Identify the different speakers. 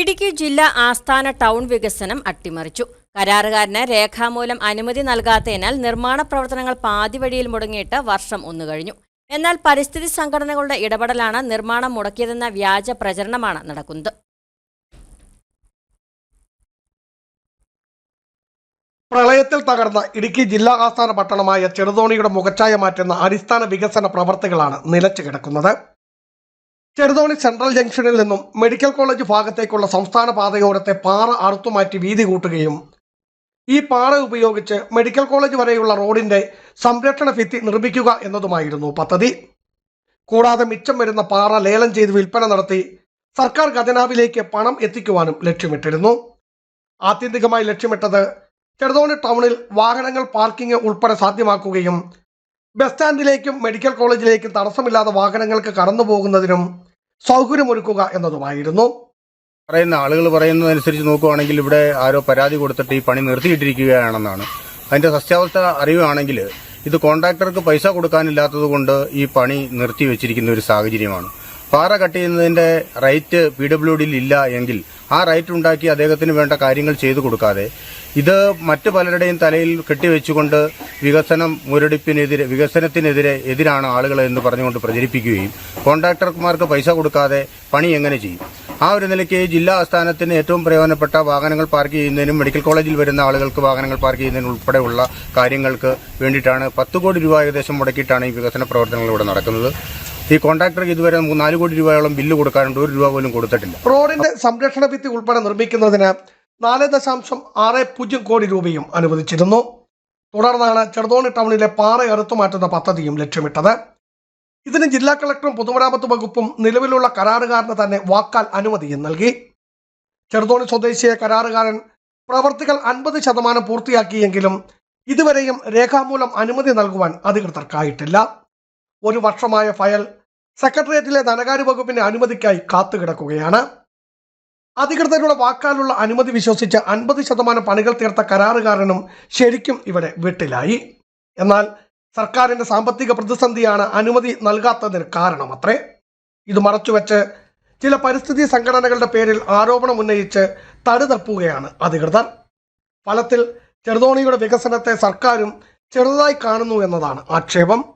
Speaker 1: ഇടുക്കി ജില്ലാ ആസ്ഥാന ടൗൺ വികസനം അട്ടിമറിച്ചു. കരാറുകാരന് രേഖാമൂലം അനുമതി നൽകാത്തതിനാൽ നിർമ്മാണ പ്രവർത്തനങ്ങൾ പാതിവഴിയിൽ മുടങ്ങിയിട്ട് വർഷം ഒന്നു കഴിഞ്ഞു. എന്നാൽ പരിസ്ഥിതി സംഘടനകളുടെ ഇടപെടലാണ് നിർമ്മാണം മുടക്കിയതെന്ന വ്യാജ പ്രചരണമാണ് നടക്കുന്നത്.
Speaker 2: പ്രളയത്തിൽ തകർന്ന ഇടുക്കി ജില്ലാ ആസ്ഥാന പട്ടണമായ ചെറുതോണിയുടെ മുഖച്ഛായ മാറ്റുന്ന അടിസ്ഥാന വികസന പ്രവർത്തികളാണ് നിലച്ചു കിടക്കുന്നത്. ചെറുതോണി സെൻട്രൽ ജംഗ്ഷനിൽ നിന്നും മെഡിക്കൽ കോളേജ് ഭാഗത്തേക്കുള്ള സംസ്ഥാന പാതയോരത്തെ പാറ അറുത്തുമാറ്റി വീതി കൂട്ടുകയും ഈ പാറ ഉപയോഗിച്ച് മെഡിക്കൽ കോളേജ് വരെയുള്ള റോഡിന്റെ സംരക്ഷണ ഭിത്തി നിർമ്മിക്കുക എന്നതുമായിരുന്നു പദ്ധതി. കൂടാതെ മിച്ചം വരുന്ന പാറ ലേലം ചെയ്ത് വിൽപ്പന നടത്തി സർക്കാർ ഖജനാവിലേക്ക് പണം എത്തിക്കുവാനും ലക്ഷ്യമിട്ടിരുന്നു. ആത്യന്തികമായി ലക്ഷ്യമിട്ടത് ചെറുതോണി ടൗണിൽ വാഹനങ്ങൾ പാർക്കിംഗ് ഉൾപ്പെടെ സാധ്യമാക്കുകയും ബസ് സ്റ്റാൻഡിലേക്കും മെഡിക്കൽ കോളേജിലേക്കും തടസ്സമില്ലാതെ വാഹനങ്ങൾക്ക് കടന്നു പോകുന്നതിനും സൗകര്യമൊരുക്കുക എന്നതുമായിരുന്നു.
Speaker 3: പറയുന്ന ആളുകൾ പറയുന്നതനുസരിച്ച് നോക്കുകയാണെങ്കിൽ ഇവിടെ ആരോ പരാതി കൊടുത്തിട്ട് ഈ പണി നിർത്തിയിട്ടിരിക്കുകയാണെന്നാണ്. അതിന്റെ സത്യാവസ്ഥ അറിയുകയാണെങ്കിൽ ഇത് കോൺട്രാക്ടർക്ക് പൈസ കൊടുക്കാനില്ലാത്തത് കൊണ്ട് ഈ പണി നിർത്തിവെച്ചിരിക്കുന്ന ഒരു സാഹചര്യമാണ്. പാറ കട്ട് ചെയ്യുന്നതിന്റെ റൈറ്റ് പി ഡബ്ല്യു ഡിയിൽ ഇല്ല എങ്കിൽ ആ റൈറ്റ് ഉണ്ടാക്കി അദ്ദേഹത്തിന് വേണ്ട കാര്യങ്ങൾ ചെയ്തു കൊടുക്കാതെ ഇത് മറ്റു പലരുടെയും തലയിൽ കെട്ടിവെച്ചുകൊണ്ട് വികസനം മുരടിപ്പിനെതിരെ വികസനത്തിനെതിരെ എതിരാണ് ആളുകൾ എന്ന് പറഞ്ഞുകൊണ്ട് പ്രചരിപ്പിക്കുകയും കോൺട്രാക്ടർമാർക്ക് പൈസ കൊടുക്കാതെ പണി എങ്ങനെ ചെയ്യും? ആ ഒരു നിലയ്ക്ക് ജില്ലാ ആസ്ഥാനത്തിന് ഏറ്റവും പ്രയോജനപ്പെട്ട വാഹനങ്ങൾ പാർക്ക് ചെയ്യുന്നതിനും മെഡിക്കൽ കോളേജിൽ വരുന്ന ആളുകൾക്ക് വാഹനങ്ങൾ പാർക്ക് ചെയ്യുന്നതിനും ഉൾപ്പെടെയുള്ള കാര്യങ്ങൾക്ക് വേണ്ടിയിട്ടാണ് പത്ത് കോടി രൂപ ഏകദേശം മുടക്കിയിട്ടാണ് ഈ വികസന പ്രവർത്തനങ്ങൾ ഇവിടെ നടക്കുന്നത്. ഈ കോൺട്രാക്ടർക്ക് ഇതുവരെ നമുക്ക് നാല് കോടി രൂപയോളം ബില്ല് കൊടുക്കാറുണ്ട് ഒരു രൂപ പോലും കൊടുത്തിട്ടില്ല.
Speaker 2: റോഡിന്റെ സംരക്ഷണ ഭിത്തി ഉൾപ്പെടെ നിർമ്മിക്കുന്നതിന് നാല് ദശാംശം ആറ് പൂജ്യം കോടി രൂപയും അനുവദിച്ചിരുന്നു. തുടർന്നാണ് ചെറുതോണി ടൗണിലെ പാറ അറുത്തുമാറ്റുന്ന പദ്ധതിയും ലക്ഷ്യമിട്ടത്. ഇതിന് ജില്ലാ കളക്ടറും പൊതുമരാമത്ത് വകുപ്പും നിലവിലുള്ള കരാറുകാരന് തന്നെ വാക്കാൽ അനുമതിയും നൽകി. ചെറുതോണി സ്വദേശിയ കരാറുകാരൻ പ്രവർത്തികൾ അൻപത് ശതമാനം പൂർത്തിയാക്കിയെങ്കിലും ഇതുവരെയും രേഖാമൂലം അനുമതി നൽകുവാൻ അധികൃതർക്കായിട്ടില്ല. ഒരു വർഷമായ ഫയൽ സെക്രട്ടേറിയറ്റിലെ ധനകാര്യ വകുപ്പിന്റെ അനുമതിക്കായി കാത്തുകിടക്കുകയാണ്. അധികൃതരുടെ വാക്കാലുള്ള അനുമതി വിശ്വസിച്ച് അൻപത് ശതമാനം പണികൾ തീർത്ത കരാറുകാരനും ശരിക്കും ഇവിടെ വീട്ടിലായി. എന്നാൽ സർക്കാരിന്റെ സാമ്പത്തിക പ്രതിസന്ധിയാണ് അനുമതി നൽകാത്തതിന് കാരണമത്രേ. ഇത് മറച്ചുവെച്ച് ചില പരിസ്ഥിതി സംഘടനകളുടെ പേരിൽ ആരോപണം ഉന്നയിച്ച് തടുതപ്പുകയാണ് അധികൃതർ. ഫലത്തിൽ ചെറുതോണിയുടെ വികസനത്തെ സർക്കാരും ചെറുതായി കാണുന്നു എന്നതാണ് ആക്ഷേപം.